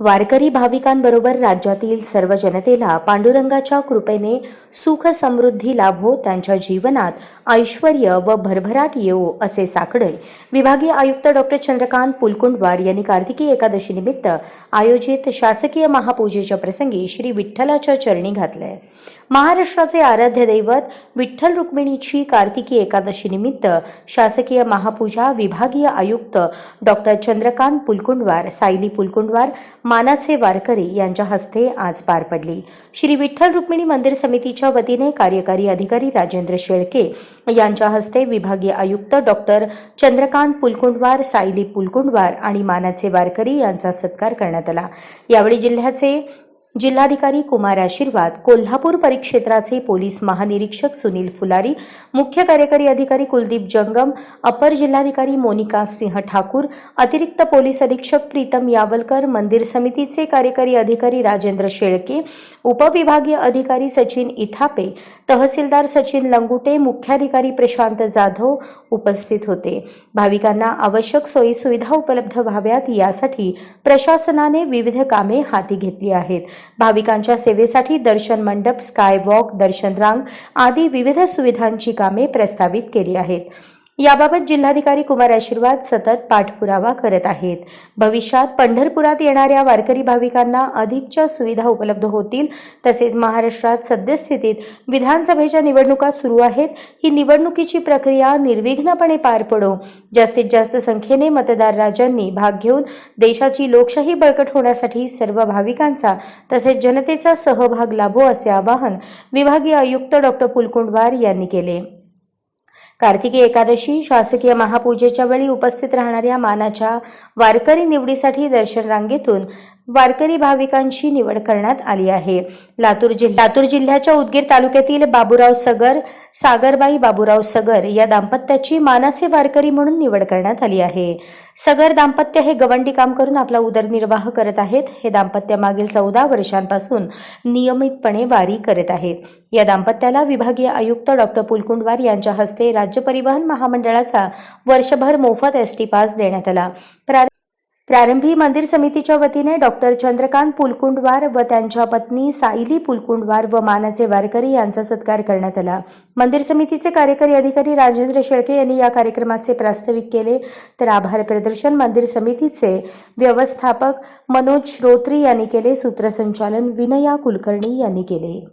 वारकरी भाविकांबरोबर राज्यातील सर्व जनतेला पांडुरंगाच्या कृपेने सुख समृद्धी लाभो त्यांच्या जीवनात ऐश्वर व भरभराट येवो असे साकडे विभागीय आयुक्त डॉक्टर चंद्रकांत पुलकुंडवार यांनी कार्तिकी एकादशी निमित्त आयोजित शासकीय महापूजेच्या प्रसंगी श्री विठ्ठलाच्या चरणी घातले. महाराष्ट्राचे आराध्य दैवत विठ्ठल रुक्मिणीची कार्तिकी एकादशी निमित्त शासकीय महापूजा विभागीय आयुक्त डॉक्टर चंद्रकांत पुलकुंडवार सायली पुलकुंडवार मानाचे वारकरी यांच्या हस्ते आज पार पडली. श्री विठ्ठल रुक्मिणी मंदिर समितीच्या वतीने कार्यकारी अधिकारी राजेंद्र शेळके यांच्या हस्ते विभागीय आयुक्त डॉक्टर चंद्रकांत पुलकुंडवार सायली पुलकुंडवार आणि मानाचे वारकरी यांचा सत्कार करण्यात आला. यावेळी जिल्ह्याचे जिल्हाधिकारी कुमार आशीर्वाद कोल्हापूर परिक्षेत्राचे पोलीस महानिरीक्षक सुनील फुलारी मुख्य कार्यकारी अधिकारी कुलदीप जंगम अपर जिल्हाधिकारी मोनिका सिंह ठाकूर अतिरिक्त पोलीस अधीक्षक प्रीतम यावलकर मंदिर समितीचे कार्यकारी अधिकारी राजेंद्र शेळके उपविभागीय अधिकारी सचिन इथापे तहसीलदार सचिन लंगुटे मुख्याधिकारी प्रशांत जाधव उपस्थित होते. भाविकांना आवश्यक सोयीसुविधा उपलब्ध व्हाव्यात यासाठी प्रशासनाने विविध कामे हाती घेतली आहेत. भाविकांच्या सेवेसाठी दर्शन मंडप स्काय वॉक दर्शन रांग आदी विविध सुविधांची कामे प्रस्तावित केली आहेत. याबाबत जिल्हाधिकारी कुमार आशीर्वाद सतत पाठपुरावा करत आहेत. भविष्यात पंढरपुरात येणाऱ्या वारकरी भाविकांना अधिकच्या सुविधा उपलब्ध होतील. तसेच महाराष्ट्रात सद्यस्थितीत विधानसभेच्या निवडणुका सुरू आहेत. ही निवडणुकीची प्रक्रिया निर्विघ्नपणे पार पडो. जास्तीत जास्त संख्येने मतदार राजांनी भाग घेऊन देशाची लोकशाही बळकट होण्यासाठी सर्व भाविकांचा तसेच जनतेचा सहभाग लाभो असे आवाहन विभागीय आयुक्त डॉक्टर पुलकुंडवार यांनी केले. कार्तिकी एकादशी शासकीय महापूजेच्या वेळी उपस्थित राहणाऱ्या मानाच्या वारकरी निवडीसाठी दर्शन रांगेतून वारकरी भाविकांची निवड करण्यात आली आहे. लातूर जिल्हा लातूर जिल्ह्याच्या उदगीर तालुक्यातील बाबूराव सगर सागरबाई बाबूराव सगर या दाम्पत्याची मानाचे वारकरी म्हणून निवड करण्यात आली आहे. सगर दाम्पत्य हे गवंडी काम करून आपला उदरनिर्वाह करत आहेत. हे दाम्पत्य मागील चौदा वर्षांपासून नियमितपणे वारी करत आहेत. या दाम्पत्याला विभागीय आयुक्त डॉक्टर पुलकुंडवार यांच्या हस्ते राज्य परिवहन महामंडळाचा वर्षभर मोफत एस टी पास देण्यात आला. प्रारंभी मंदिर समितीच्या वतीने डॉक्टर चंद्रकांत पुलकुंडवार व त्यांच्या पत्नी सायली पुलकुंडवार व मानाचे वारकरी यांचा सत्कार करण्यात आला. मंदिर समितीचे कार्यकारी अधिकारी राजेंद्र शेळके यांनी या कार्यक्रमाचे प्रास्ताविक केले. तर आभार प्रदर्शन मंदिर समितीचे व्यवस्थापक मनोज श्रोत्री यांनी केले. सूत्रसंचालन विनया कुलकर्णी यांनी केले.